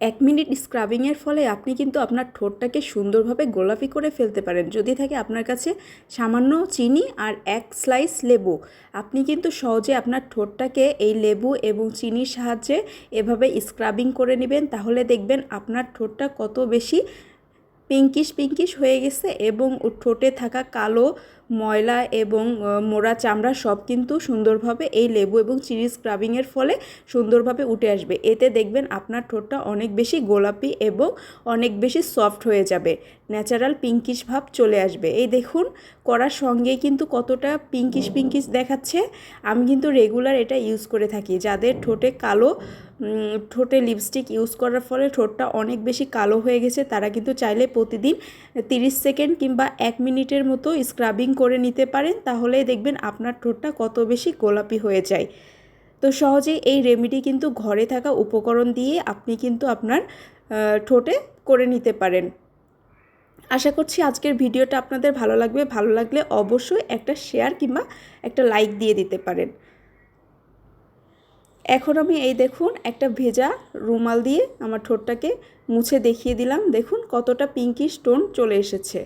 এক মিনিট স্ক্রাবিংয়ের ফলে আপনি কিন্তু আপনার ঠোঁটটাকে সুন্দরভাবে গোলাপি করে ফেলতে পারেন। যদি থাকে আপনার কাছে সামান্য চিনি আর এক স্লাইস লেবু। আপনি কিন্তু সহজে আপনার ঠোঁটটাকে এই লেবু এবং চিনির সাহায্যে এভাবে স্ক্রাবিং করে নেবেন। তাহলে দেখবেন আপনার ঠোঁটটা কত বেশি পিঙ্কিশ পিঙ্কিশ হয়ে গেছে এবং ঠোঁটে থাকা কালো ময়লা এবং মোড়া চামড়া সব কিন্তু সুন্দরভাবে এই লেবু এবং চিনি স্ক্রাবিংয়ের ফলে সুন্দরভাবে উঠে আসবে। এতে দেখবেন আপনার ঠোঁটটা অনেক বেশি গোলাপি এবং অনেক বেশি সফট হয়ে যাবে। ন্যাচারাল পিঙ্কিশ ভাব চলে আসবে। এই দেখুন, করার সঙ্গেই কিন্তু কতটা পিঙ্কিশ পিঙ্কিশ দেখাচ্ছে। আমি কিন্তু রেগুলার এটা ইউজ করে থাকি। যাদের ঠোঁটে কালো ঠোঁটে লিপস্টিক ইউজ করার ফলে ঠোঁটটা অনেক বেশি কালো হয়ে গেছে। তারা কিন্তু চাইলে প্রতিদিন তিরিশ সেকেন্ড কিংবা এক মিনিটের মতো স্ক্রাবিং করে নিতে পারেন। তাহলেই দেখবেন আপনার ঠোঁটটা কত বেশি গোলাপি হয়ে যায়। তো সহজেই এই রেমেডি কিন্তু ঘরে থাকা উপকরণ দিয়ে আপনি কিন্তু আপনার ঠোঁটে করে নিতে পারেন। আশা করছি আজকের ভিডিওটা আপনাদের ভালো লাগবে। ভালো লাগলে অবশ্যই একটা শেয়ার কিংবা একটা লাইক দিয়ে দিতে পারেন। এখন আমি এই দেখুন একটা ভেজা রুমাল দিয়ে আমার ঠোঁটটাকে মুছে দেখিয়ে দিলাম। দেখুন কতটা পিঙ্কি স্টোন চলে এসেছে।